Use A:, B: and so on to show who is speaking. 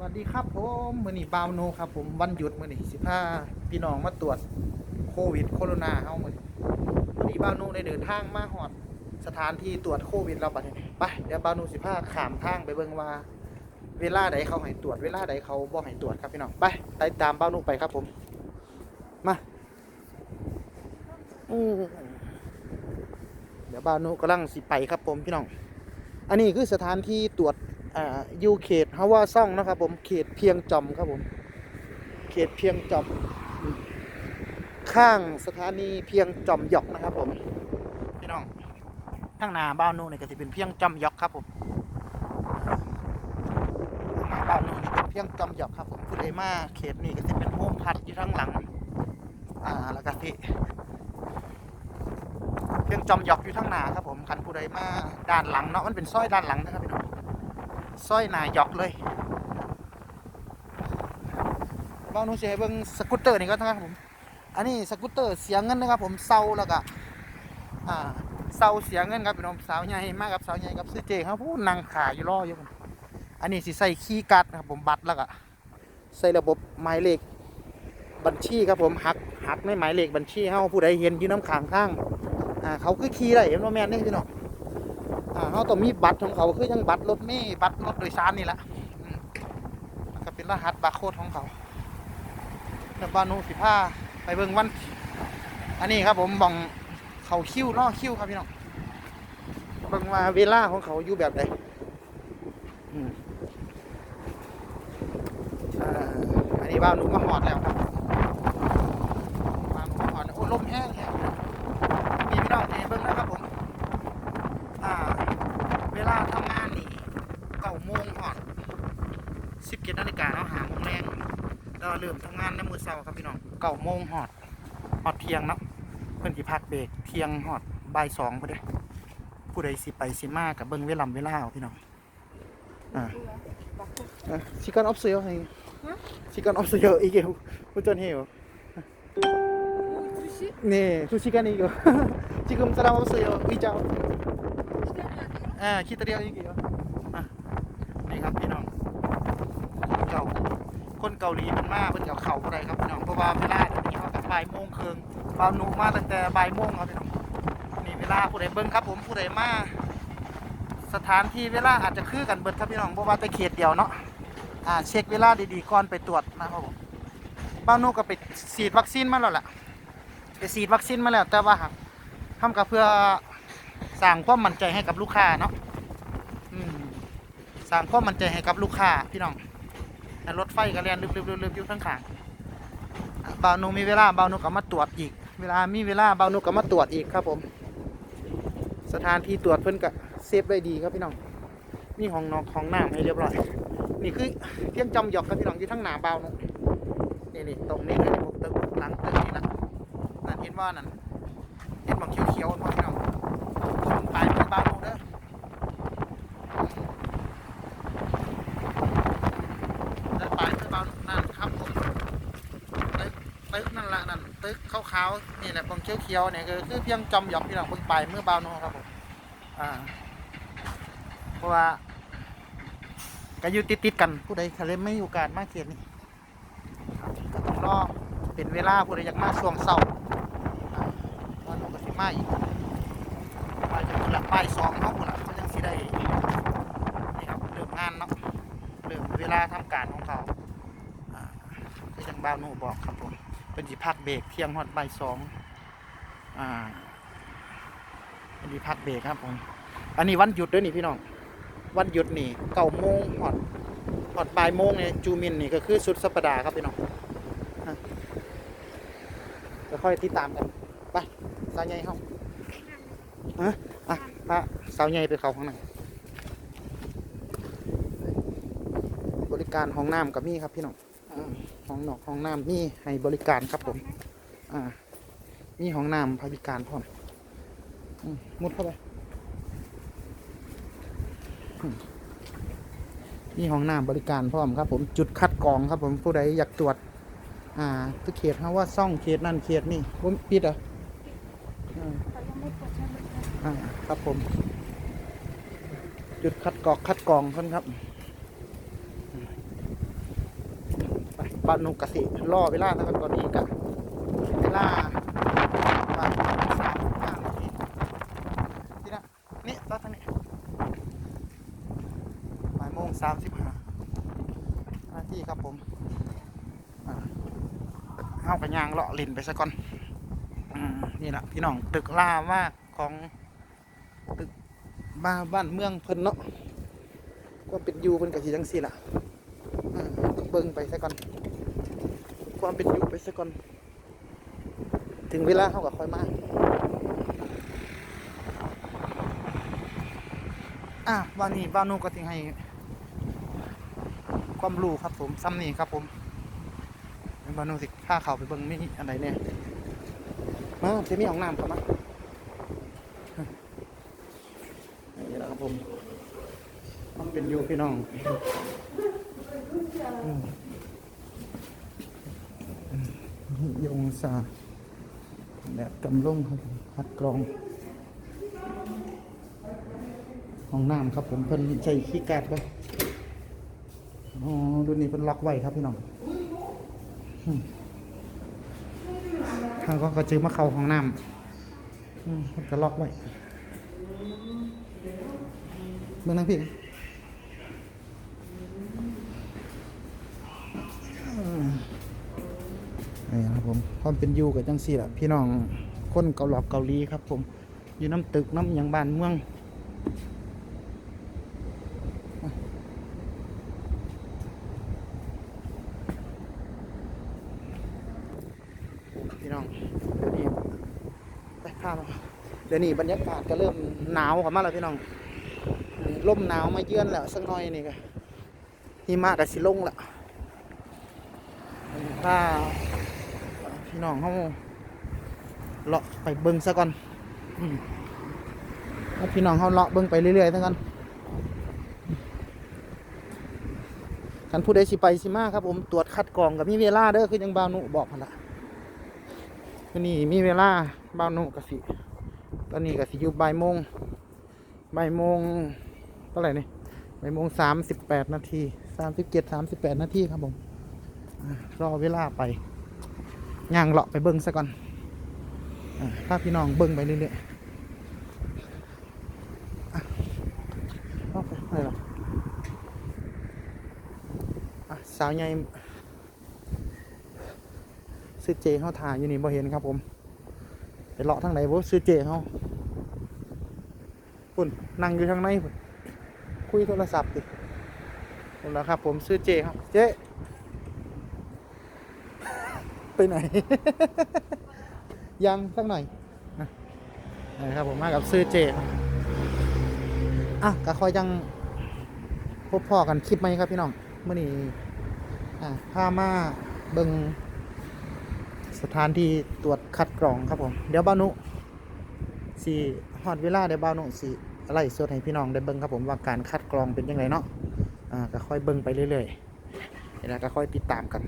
A: วัสดีครับผมมือนี้บาวโนครับผมวันหยุดมือนี้สิพาพี่น้องมาตรวจโควิดโคโรนาเฮามือนี้วันนี้บาวโนได้เดินทางมาหอดสถานที่ตรวจโควิดเราบัดนี้ไปเดี๋ยวบาวโนสิพาขามทางไปเบิ่งว่า เวลาใดเขาให้ตรวจเวลาใดเขาบ่ให้ตรวจครับพี่น้องไปไปตามบาวโนไปครับผมมาอืมเดี๋ยวบาวโนกำลังสิไปครับผมพี่น้อง อันนี้คือสถานที่ตรวจ อ่าอยู่เขตฮาวาซ่องนะครับ ผมเขตเพียงจอมครับผม เขตเพียงจอมข้างสถานีเพียงจอมหยอกนะครับผมพี่น้องข้งนาบ้านนู้นนี่ก็จะเป็นเพียงจอมหยอกครับผมข้างหน้าบ้านนู้นนี่เป็นเพียงจอมหยอกครับผมผู้ใดมาเขตนี้ก็จะเป็นโฮมพัดอยู่ข้งหลังอ่าแล้วก็ที่เพียงจอมหยอกอยู่ทั้งนาครับผมคันผู้ใดมาด้านหลังเนาะมันเป็นซอยด้านหลังนะครับพี่น้อง ซอยหนาหยอกเลยบ้านูเสียเบิ้งสกูตเตอร์นี่ก็ทั้งครับผม อันนี้สกูตเตอร์เสียเงินนะครับ ผมเซาแล้วก็อ่าเซาเสียเงินครับพี่น้องสาวใหญ่มากครับสาวใหญ่กับซื้อเจครับผู้นั่งขาอยู่รออยู่ผมอันนี้สิใส่คีย์การ์ดนะครับผมบัตรแล้วก็ใส่ระบบหมายเลขบัญชีครับผมหักหักในหมายเลขบัญชีเฮาผู้ใดเห็นอยู่น้ำขางข้างอ่าเขาคือขี่ได้เห็นว่าแม่นนี่พี่น้อง เขาต้องมีบัตรของเขาคือยังบัตรรถเมล์บัตรรถโดยสารนี่แหละก็เป็นรหัสบาร์โค้ดของเขาแล้วบานูสิผ้าไปเบิ่งวัน อันนี้ครับผมบองเขาคิ้วล่อคิ้วครับพี่น้องเบิ่งว่าเวลาของเขาอยู่แบบใดอืมอ่าอันนี้บานูมาหอดแล้วครับบานูมาหอดโอ้ลมแห้งแห้ง นี่พี่น้องนี่เบิ่งนะครับผม อ่า เวลาทำงานนี่เก้าโมงหอดสิบเจ็ดนาฬิกาเนาะหาโมงแรงเราเริ่มทำงาครับพี่น้องเก้าโมงหอดหอดเที่ยงเนาะเพื่อนที่พักเบรกเที่ยงหอดบ่ายสองพอดีผู้ใดสิไปสิมากับเบิ้งเวลำเวลาพี่น้องชิคกันออฟเซียวไงชิคกันออฟเซียอีกเกียวผู้จนเหี้ยวนี่ซูชิกันอีกเหรอจิกุมสลามออฟเซียอีเจ้าอ่าคิดเรียวอีกเกี่วอะนี่ครับพี่น้องเจ้า คนเกาหลีมันมากเพิ่นเก่าเข่าอะไรครับพี่น้องเพราะว่าเวลาเดี๋ยวนี้เขากับบ่ายโมงครึ่งบาวหนูมาตั้งแต่บ่ายโมงครับพี่น้องนี่เวลาผู้ใดเบิ่งครับผมผู้ใดมาสถานที่เวลาอาจจะคือกันเบิดครับพี่น้องเพราะว่าแต่เขตเดียวเนาะอ่าเช็คเวลาดีๆก่อนไปตรวจนะครับผมบาวหนูก็ไปฉีดวัคซีนมาแล้วแหละไปฉีดวัคซีนมาแล้ว แต่ว่าทำกับเพื่อสร้างความมั่นใจให้กับลูกค้าเนาะสร้างความมั่นใจให้กับลูกค้าพี่น้อง รถไฟก็เรียนลึบๆๆอยู่ข้างข้างๆอะบ่าวนูมีเวลาบ่าวนูก็มาตรวจอีก เวลามีเวลาบ่าวนูก็มาตรวจอีกครับผม สถานที่ตรวจเพิ่นก็เซฟไว้ดีครับพี่น้องมีห้องนอกห้องน้ำให้เรียบร้อยนี่คือเพียงจำหยอกครับพี่น้องอยู่ทั้งหน้าบ่าวนูนี่นี่ตรงนี้เลยผมตึกหลังตึกนี่ละนั่นเห็นว่านั่นเห็นบักเขียวๆว่าพี่น้องคนตายเป็นบ้าดูเด้อนั่นตายเป็นบ้านั่นครับผม ตึกนั่นละนั่นตึกขาวๆนี่แหละบักเขียวๆเนี่ยคือคือเพียงจำหยอกพี่น้องเพิ่งไปเมื่อบาโนครับผมอ่าเพราะว่าก็อยู่ติดๆกันผู้ใดเขาเลยไม่มีโอกาสมาเขตนี้ก็ต้องรอเป็นเวลาผู้ใดอยากมาช่วงเศร้าตอนหนูก็สิมาอีกมาจะพุ่นละบ่ายสองเนาะพุ่นละเขาจังสิได้นี่ครับเริ่มงานเนาะเริ่มเวลาทำการของเขาอ่าคือจังบ้าวหนูบอกครับผม เป็นสิพักเบรกเที่ยงฮอดใบสองอ่าเป็นสิพักเบรกครับผมอันนี้วันหยุดด้วยนี่พี่น้อง วันหยุดนี่เก้าโมงฮอดฮอดบ่ายโมงเนี่ยจูมินนี่ก็คือสุดสัปดาห์ครับพี่น้องอะค่อยติดตามกันไปสาวใหญ่เข้าฮะอะพาสาวใหญ่ไปเขาข้างในบริการห้องน้ำกับมี่ครับพี่น้อง ขอ่าห้องนอกห้องน้ำมีให้บริการครับผม อ่า มีห้องน้ำบริการพร้อมมุดเข้าไปมีห้องน้ำบริการพร้อมครับ ผมจุดคัดกรองครับ ผมผู้ใดอยากตรวจ อ่าทุกเขตเขาว่าซ่องเขตนั่นเขตนี่ผมปิดเหรอะอ่าครับผม จุดคัดกรอกคัดกรองครับ บ้านนุกสิรอเวลานะครับตอนนี้กับเวลาบ่ายสามห้านาทีนี่นะนี่รถทางนี้บ่ายโมงสามสิบห้านาทีครับผมอ่าเอากระยางเลาะลินไปซะก่อนอนี่แหละพี่น้องตึกล่ามากของตึกบ้านบ้านเมืองเพิ่นเนาะก็เป็นอยูเพิ่นกับสีจังสีล่ะเบิ่งไปซะก่อน ความเป็นอยู่ไปซะก่อน ถึงเวลาเขาก็ค่อยมาอะวันนี้บ้านนูก็ทิ้งให้ ความรู้ครับผมซ้ำนี่ครับผมบ้านนูสิพาเขาไปเบิ่งมีอะไรเนี่ยมาจะมีห้องน้ำครับมานี่แหละครับผมความเป็นอยู่พี่น้อง ยองศาแบบกำลงครับผมคัดกรองห้องน้ำครับผมเพิ่นใช้ขี้กาดไว้อ๋อรุ่นนี้เพิ่นล็อกไว้ครับพี่น้องอืมทางก็กระจือมาเข้าห้องน้ำเพิ่นก็ล็อกไว้เบิ่งนั่งพี่ ความเป็นอยู่กับจังสี่ละพี่น้องคนเกาหลอกเกาหลีครับ ผมอยู่น้ำตึกน้ำยังบ้านเมืองพี่น้องเดี๋ยวนี้ไปข้ามเดี๋ยวนี้บรรยากาศก็เริ่มหนาวกันมาแล้วพี่น้องอืมลมหนาวมาเยือนแล้วสักหน่อยนี่ก็หิมะกับสิลงละถ้า พี่น้องเขาเลาะไปเบิ้งซะก่อนให้พี่น้องเขาเลาะเบิ้งไปเรื่อยๆซะก่อนกันผู้ใดสิไปสิมาครับผมตรวจคัดกรองกับมีเวลาเด้อคือยังบาวนุบอกพันละวันนี้มีเวลาบาวนุกสิตอนนี้กสิอยู่บ่ายโมงบ่ายโมงเท่าไหร่นี่บ่ายโมงสามสิบแปดนาทีสามสิบเจ็ดสามสิบแปดนาทีครับผมรอเวลาไป ย่างเลาะไปเบิ้งซะก่อนอาถ้าพี่น้องเบิ้งไปเรื่อยๆอะเอาไปอะไรหรอสาวใหญ่ซื้อเจเขาถ่ายอยู่นี่บ่เห็นครับผมไปเลาะทางไหนบ่ซื้อเจเขาปุ่นนั่งอยู่ทางในคุยโทรศัพท์ดินั่แหละครับผมซื้อเจครับเจ๊ ไปไหน ยังสักหน่อยนะครับผมมากับซื้อเจครับอะก็คอยยังพบพ่อกันคลิปไหมครับพี่น้องเมื่อนี้อะพามาเบิงสถานที่ตรวจคัดกรองครับผม เดี๋ยวบ้านุสีฮอดเวลาเดี๋ยวบ้านุสีอะไล่สดให้พี่น้องได้เบิงครับผมว่าการคัดกรองเป็นยังไงเนาะอ่าก็ค่อยเบิงไปเรื่อยๆเดี๋ยวเราก็ค่อยติดตามกัน